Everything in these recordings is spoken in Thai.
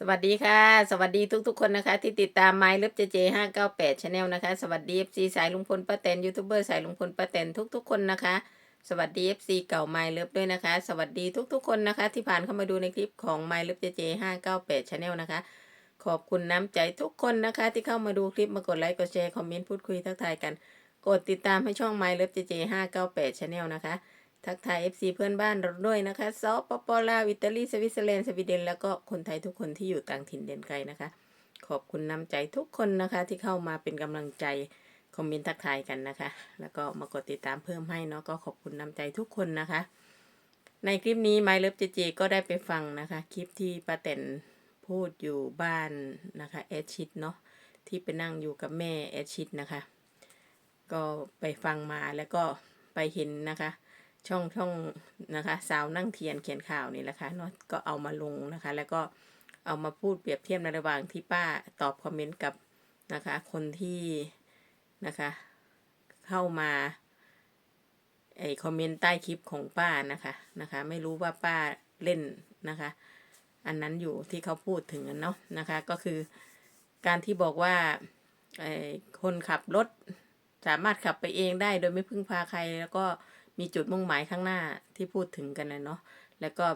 สวัสดีค่ะ สวัสดีทุกๆคนนะคะ ที่ติดตามไมล์เลิฟเจเจห้าเก้าแปดชาแนลนะคะ สวัสดีเอฟซีสายลุงพลป้าแตนยูทูบเบอร์สายลุงพลป้าแตนทุกๆคนนะคะ สวัสดีเอฟซีเก่าไมล์เลิฟด้วยนะคะ สวัสดีทุกๆคนนะคะ ที่ผ่านเข้ามาดูในคลิปของไมล์เลิฟเจเจห้าเก้าแปดชาแนลนะคะ ขอบคุณน้ำใจทุกคนนะคะ ที่เข้ามาดูคลิปมากดไลค์กดแชร์คอมเมนต์พูดคุยทักทายกัน กดติดตามให้ช่อง My Love JJ 598 Channel นะคะ ทักทาย FC เพื่อนบ้านเราด้วยนะคะซอปปลาวอิตาลีสวิตเซอร์แลนด์สวีเดนแล้วก็คนไทยทุกคนที่อยู่ต่างถิ่นเด่นไกลนะคะ ขอบคุณน้ำใจทุกคนนะคะ ที่เข้ามาเป็นกำลังใจคอมเมนต์ทักทายกันนะคะ แล้วก็มากดติดตามเพิ่มให้เนาะก็ขอบคุณน้ำใจทุกคนนะคะ ในคลิปนี้ My Love JJ ก็ได้ไปฟังนะคะ คลิปที่ป้าแตนพูดอยู่บ้านนะคะแอดชิดเนาะที่ไปนั่งอยู่กับแม่แอดชิดนะคะ ก็ไปฟังมาแล้วก็ไปเห็นนะคะ ช่องช่องนะคะสาวนั่งเทียนเขียนข่าวนี่แหละค่ะเนาะก็เอามาลงนะคะ แล้วก็เอามาพูดเปรียบเทียบในระหว่างที่ป้าตอบคอมเมนต์กับนะคะคนที่นะคะเข้ามาไอคอมเมนต์ใต้คลิปของป้านะคะนะคะไม่รู้ว่าป้าเล่นนะคะ อันนั้นอยู่ที่เขาพูดถึงเนาะนะคะก็คือการที่บอกว่าไอคนขับรถสามารถขับไปเองได้โดยไม่พึ่งพาใครแล้วก็ มีจุดมุ่งหมายข้างหน้าที่พูดถึงกันนะเนาะแล้วก็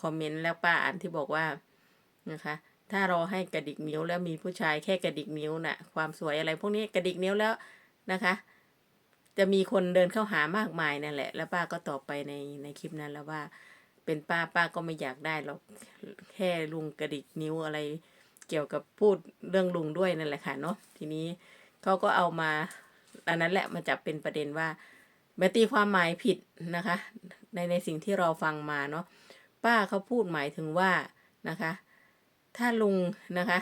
คอมเมนต์แล้วป้าอ่านที่บอกว่านะคะ ถ้าราให้กระดิกนิ้วแล้วมีผู้ชายแค่กระดิกนิ้วน่ะ ความสวยอะไรพวกนี้กระดิกนิ้วแล้วนะคะ จะมีคนเดินเข้าหามากมายนั่นแหละ แล้วป้าก็ตอบไปในในคลิปนั้นแล้วว่า เป็นป้าป้าก็ไม่อยากได้หรอกแค่ลุงกระดิกนิ้วอะไร เกี่ยวกับพูดเรื่องลุงด้วยนั่นแหละค่ะเนาะทีนี้เขาก็เอามาอันนั้นแหละมันจะเป็นประเด็นว่า แมตีความหมายผิดนะคะ ในในสิ่งที่เราฟังมาเนาะป้าเขาพูดหมายถึงว่านะคะ ถ้าลุงนะคะ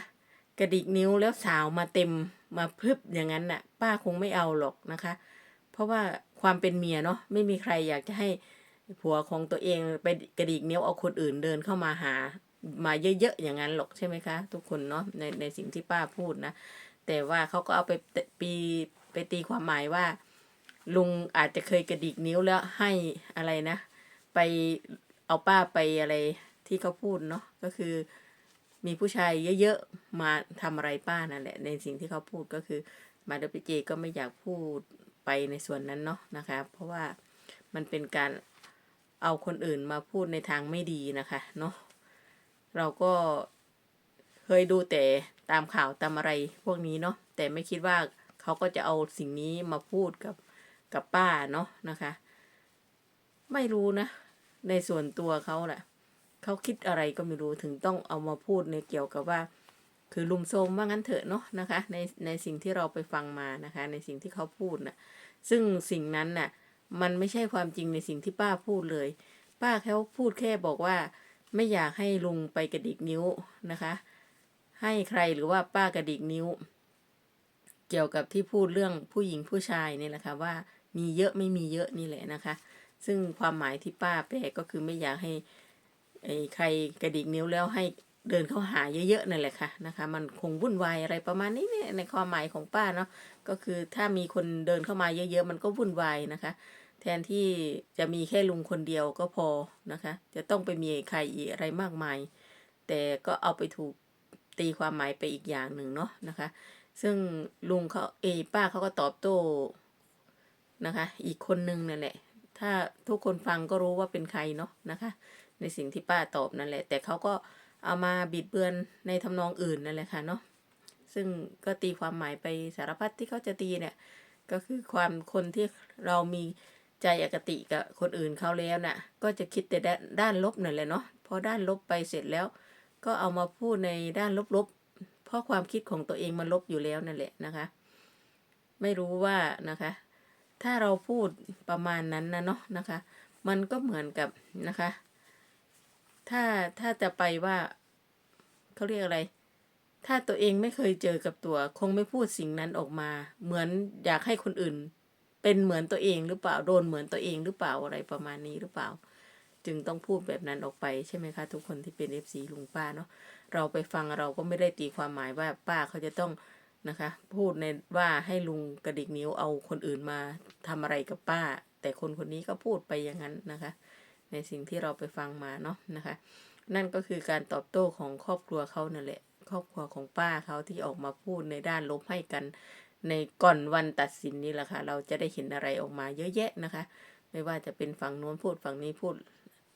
กระดิกนิ้วแล้วสาวมาเต็มมาพึบอย่างนั้นน่ะ ป้าคงไม่เอาหรอกนะคะ เพราะว่าความเป็นเมียเนาะไม่มีใครอยากจะให้ผัวของตัวเองไปกระดิกนิ้วเอาคนอื่นเดินเข้ามาหามาเยอะๆอย่างนั้นหรอกใช่ไหมคะ ทุกคนเนาะในในสิ่งที่ป้าพูดนะ แต่ว่าเขาก็เอาไปปีไปตีความหมายว่า ลุงอาจจะเคยกระดิกนิ้วแล้วให้อะไรนะ ไปเอาป้าไปอะไรที่เขาพูดเนาะก็คือ มีผู้ชายเยอะๆมาทำอะไรป้านั่นแหละ ในสิ่งที่เขาพูดก็คือ มาดปิเจก็ไม่อยากพูดไปในส่วนนั้นเนาะนะคะ เพราะว่ามันเป็นการเอาคนอื่นมาพูดในทางไม่ดีนะคะเนาะเราก็เคยดูแต่ตามข่าวตามอะไรพวกนี้เนาะแต่ไม่คิดว่าเขาก็จะเอาสิ่งนี้มาพูดกับ กับป้าเนาะนะคะ ไม่รู้นะ ในส่วนตัวเขาแหละเขาคิดอะไรก็ไม่รู้ถึงต้องเอามาพูดในเกี่ยวกับว่า คือลุมโทมว่างั้นเถอะเนาะนะคะ ในในสิ่งที่เราไปฟังมานะคะ ในสิ่งที่เขาพูดนะ่ะ ซึ่งสิ่งนั้นน่ะ มันไม่ใช่ความจริงในสิ่งที่ป้าพูดเลย ป้าเขาพูดแค่บอกว่า ไม่อยากให้ลุงไปกระดิกนิ้วนะคะ ให้ใครหรือว่าป้ากระดิกนิ้ว เกี่ยวกับที่พูดเรื่องผู้หญิงผู้ชายนี่แหละค่ะว่า มีเยอะไม่มีเยอะนี่แหละนะคะ ซึ่งความหมายที่ป้าแปลก็คือไม่อยากให้ไอ้ใครกระดิกนิ้วแล้วให้เดินเข้าหาเยอะๆนั่นแหละค่ะนะคะ มันคงวุ่นวายอะไรประมาณนี้เนี่ยในความหมายของป้าเนาะก็คือถ้ามีคนเดินเข้ามาเยอะๆ มันก็วุ่นวายนะคะ แทนที่จะมีแค่ลุงคนเดียวก็พอนะคะ จะต้องไปมีใครอีกอะไรมากมาย แต่ก็เอาไปถูกตีความหมายไปอีกอย่างหนึ่งเนาะนะคะ ซึ่งลุงเขาเอป้าเขาก็ตอบโต้ นะคะ อีกคนนึงนั่นแหละ ถ้าทุกคนฟังก็รู้ว่าเป็นใครเนาะนะคะ ในสิ่งที่ป้าตอบนั่นแหละ แต่เขาก็เอามาบิดเบือนในทำนองอื่นนั่นแหละค่ะเนาะซึ่งก็ตีความหมายไปสารพัดที่เขาจะตีเนี่ย ก็คือความคนที่เรามีใจอคติกับคนอื่นเขาแล้วน่ะ ก็จะคิดแต่ด้านลบนั่นแหละเนาะพอด้านลบไปเสร็จแล้ว ก็เอามาพูดในด้านลบๆเพราะความคิดของตัวเองมันลบอยู่แล้วนั่นแหละนะคะ ไม่รู้ว่านะคะ ถ้าเราพูดประมาณนั้นนะเนาะนะคะ มันก็เหมือนกับนะคะ ถ้าถ้าจะไปว่าเขาเรียกอะไร ถ้าตัวเองไม่เคยเจอกับตัว คงไม่พูดสิ่งนั้นออกมา เหมือนอยากให้คนอื่น เป็นเหมือนตัวเองหรือเปล่าโดนเหมือนตัวเองหรือเปล่าอะไรประมาณนี้หรือเปล่า จึงต้องพูดแบบนั้นออกไปใช่ไหมคะ ทุกคนที่เป็นเอฟซีลุงป้าเนาะเราไปฟังเราก็ไม่ได้ตีความหมายว่าป้าเขาจะต้อง นะคะ พูดในว่าให้ลุงกระดิกนิ้วเอาคนอื่นมาทำอะไรกับป้า แต่คนคนนี้ก็พูดไปอย่างนั้นนะคะ ในสิ่งที่เราไปฟังมาเนาะนะคะ นั่นก็คือการตอบโต้ของครอบครัวเขานั่นแหละ ครอบครัวของป้าเขาที่ออกมาพูดในด้านลบให้กัน ในก่อนวันตัดสินนี่แหละค่ะ เราจะได้เห็นอะไรออกมาเยอะแยะนะคะ ไม่ว่าจะเป็นฝั่งโน้นพูดฝั่งนี้พูด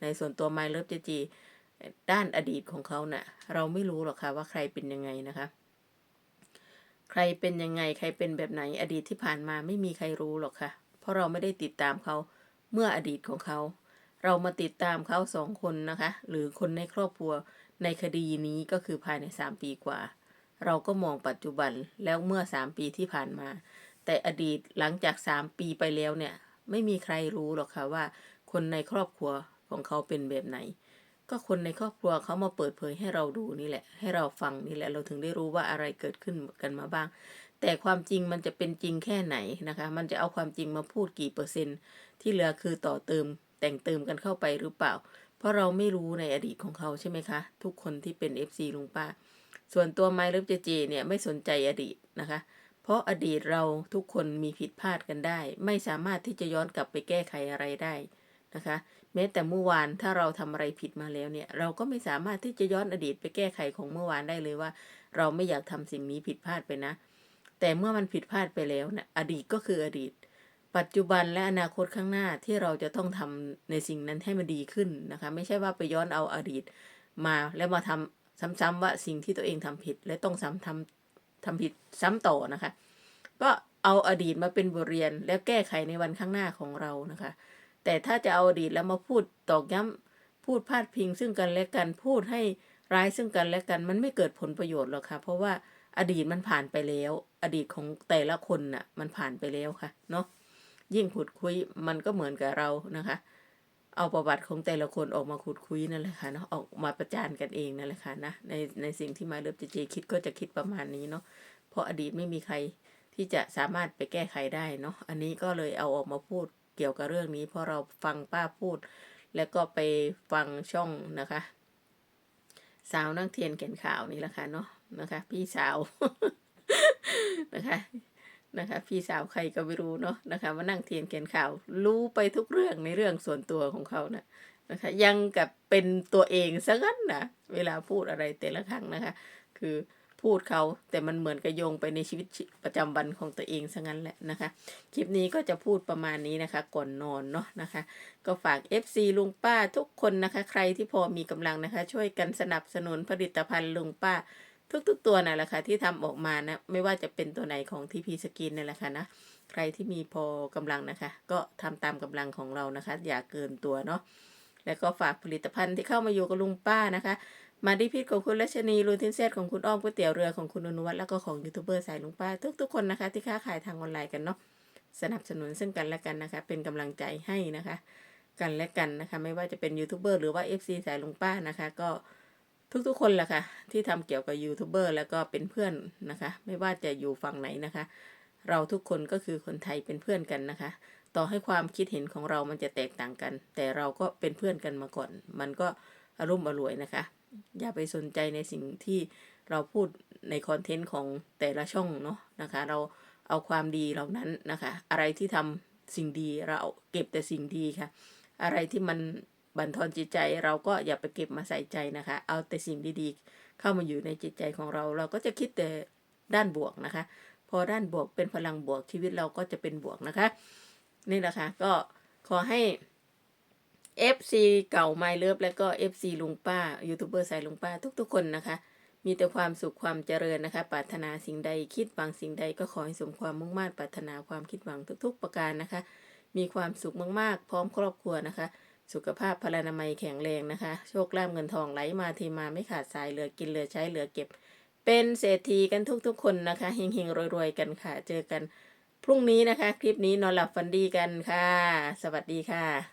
ในส่วนตัวไมล์เลิฟเจจีด้านอดีตของเขาน่ะ เราไม่รู้หรอกค่ะว่าใครเป็นยังไงนะคะ ใครเป็นยังไงใครเป็นแบบไหนอดีตที่ผ่านมาไม่มีใครรู้หรอกค่ะ เพราะเราไม่ได้ติดตามเขาเมื่ออดีตของเขา เรามาติดตามเขาสองคนนะคะ หรือคนในครอบครัวในคดีนี้ก็คือภายในสามปีกว่า เราก็มองปัจจุบันแล้วเมื่อสามปีที่ผ่านมา แต่อดีตหลังจากสามปีไปแล้วเนี่ย ไม่มีใครรู้หรอกค่ะว่า คนในครอบครัวของเขาเป็นแบบไหน ก็คนในครอบครัวเขามาเปิดเผยให้เราดูนี่แหละ ให้เราฟังนี่แหละ เราถึงได้รู้ว่าอะไรเกิดขึ้นกันมาบ้าง แต่ความจริงมันจะเป็นจริงแค่ไหนนะคะ มันจะเอาความจริงมาพูดกี่เปอร์เซ็นต์ ที่เหลือคือต่อเติมแต่งเติมกันเข้าไปหรือเปล่า เพราะเราไม่รู้ในอดีตของเขาใช่ไหมคะ ทุกคนที่เป็น FC ลุงป้า ส่วนตัวไมล์เลิฟเจเจเนี่ยไม่สนใจอดีตนะคะ เพราะอดีตเราทุกคนมีผิดพลาดกันได้ ไม่สามารถที่จะย้อนกลับไปแก้ไขอะไรได้นะคะ แม้แต่เมื่อวานถ้าเราทำอะไรผิดมาแล้วเนี่ย เราก็ไม่สามารถที่จะย้อนอดีตไปแก้ไขของเมื่อวานได้เลยว่า เราไม่อยากทำสิ่งนี้ผิดพลาดไปนะ แต่เมื่อมันผิดพลาดไปแล้วเนี่ยอดีตก็คืออดีต ปัจจุบันและอนาคตข้างหน้าที่เราจะต้องทำในสิ่งนั้นให้มันดีขึ้นนะคะ ไม่ใช่ว่าไปย้อนเอาอดีตมาแล้วมาทำซ้ำๆว่าสิ่งที่ตัวเองทำผิด และต้องซ้ำทำทำผิดซ้ำต่อนะคะ ก็เอาอดีตมาเป็นบทเรียนแล้วแก้ไขในวันข้างหน้าของเรานะคะ แต่ถ้าจะเอาอดีตแล้วมาพูดตอกย้ำพูดพาดพิงซึ่งกันและกันพูดให้ร้ายซึ่งกันและกันมันไม่เกิดผลประโยชน์หรอกค่ะ เพราะว่าอดีตมันผ่านไปแล้ว อดีตของแต่ละคนน่ะ มันผ่านไปแล้วค่ะ เนาะยิ่งขุดคุยมันก็เหมือนกับเรานะคะ เอาประวัติของแต่ละคนออกมาขุดคุยนั่นแหละค่ะเนาะออกมาประจานกันเองนั่นแหละค่ะนะในในสิ่งที่มาเลิฟเจเจคิดก็จะคิดประมาณนี้เนาะเพราะอดีตไม่มีใครที่จะสามารถไปแก้ไขได้เนาะอันนี้ก็เลยเอาออกมาพูด เกี่ยวกับเรื่องนี้ เพราะเราฟังป้าพูด แล้วก็ไปฟังช่องนะคะ สาวนั่งเทียนแก่นข่าวนี่แหละค่ะเนาะนะคะ พี่สาวนะคะนะคะ พี่สาวใครก็ไม่รู้เนาะนะคะมานั่งเทียนเขียนข่าว รู้ไปทุกเรื่องในเรื่องส่วนตัวของเขานะนะคะยังกับเป็นตัวเองซะงั้นนะเวลาพูดอะไรแต่ละครั้งนะคะ คือ พูดเขา แต่มันเหมือนกับโยงไปในชีวิตประจำวันของตัวเองซะงั้นแหละนะคะ คลิปนี้ก็จะพูดประมาณนี้นะคะ ก่อนนอนเนาะนะคะ ก็ฝาก FC ลุงป้าทุกคนนะคะ ใครที่พอมีกำลังนะคะ ช่วยกันสนับสนุนผลิตภัณฑ์ลุงป้าทุกๆตัวนั่นแหละค่ะที่ทำออกมานะ ไม่ว่าจะเป็นตัวไหนของทีพีสกินนั่นแหละค่ะนะใครที่มีพอกำลังนะคะ ก็ทำตามกำลังของเรานะคะ อย่าเกินตัวเนาะแล้วก็ฝากผลิตภัณฑ์ที่เข้ามาอยู่กับลุงป้านะคะ มาดิพิษของคุณรัชนีรูทินเซตของคุณอ้อมก๋วยเตี๋ยวเรือของคุณอนุวัฒน์แล้วก็ของยูทูบเบอร์สายลุงป้าทุกๆคนนะคะ ที่ค้าขายทางออนไลน์กันเนาะสนับสนุนซึ่งกันและกันนะคะ เป็นกำลังใจให้นะคะ กันและกันนะคะ ไม่ว่าจะเป็นยูทูบเบอร์หรือว่า FC สายลุงป้านะคะ ก็ทุกๆคนแหละค่ะที่ทำเกี่ยวกับยูทูบเบอร์แล้วก็เป็นเพื่อนนะคะ ไม่ว่าจะอยู่ฝั่งไหนนะคะ เราทุกคนก็คือคนไทยเป็นเพื่อนกันนะคะ ต่อให้ความคิดเห็นของเรามันจะแตกต่างกัน แต่เราก็เป็นเพื่อนกันมาก่อน มันก็อารมณ์อร่วยนะคะ อย่าไปสนใจในสิ่งที่เราพูดในคอนเทนต์ของแต่ละช่องเนาะนะคะ เราเอาความดีเหล่านั้นนะคะ อะไรที่ทำสิ่งดีเราเก็บแต่สิ่งดีค่ะ อะไรที่มันบั่นทอนจิตใจเราก็อย่าไปเก็บมาใส่ใจนะคะ เอาแต่สิ่งดีๆ เข้ามาอยู่ในจิตใจของเรา เราก็จะคิดแต่ด้านบวกนะคะ พอด้านบวกเป็นพลังบวกชีวิตเราก็จะเป็นบวกนะคะ นี่แหละค่ะก็ขอให้ FC เก่า My Love และก็ FC ลุงป้ายูทูบเบอร์สายลุงป้าทุกๆคนนะคะ มีแต่ความสุขความเจริญนะคะ ปรารถนาสิ่งใดคิดหวังสิ่งใดก็ขอให้สมความมุ่งมั่นปรารถนาความคิดหวังทุก ๆ ประการนะคะ มีความสุขมากๆ พร้อมครอบครัวนะคะ สุขภาพพลานามัยแข็งแรงนะคะ โชคลาภเงินทองไหลมาเทมาไม่ขาดสายเหลือกินเหลือใช้เหลือเก็บ เป็นเศรษฐีกันทุกๆ คนนะคะเฮงๆรวยๆกันค่ะเจอกัน พรุ่งนี้นะคะ คลิปนี้นอนหลับฝันดีกันค่ะ สวัสดีค่ะ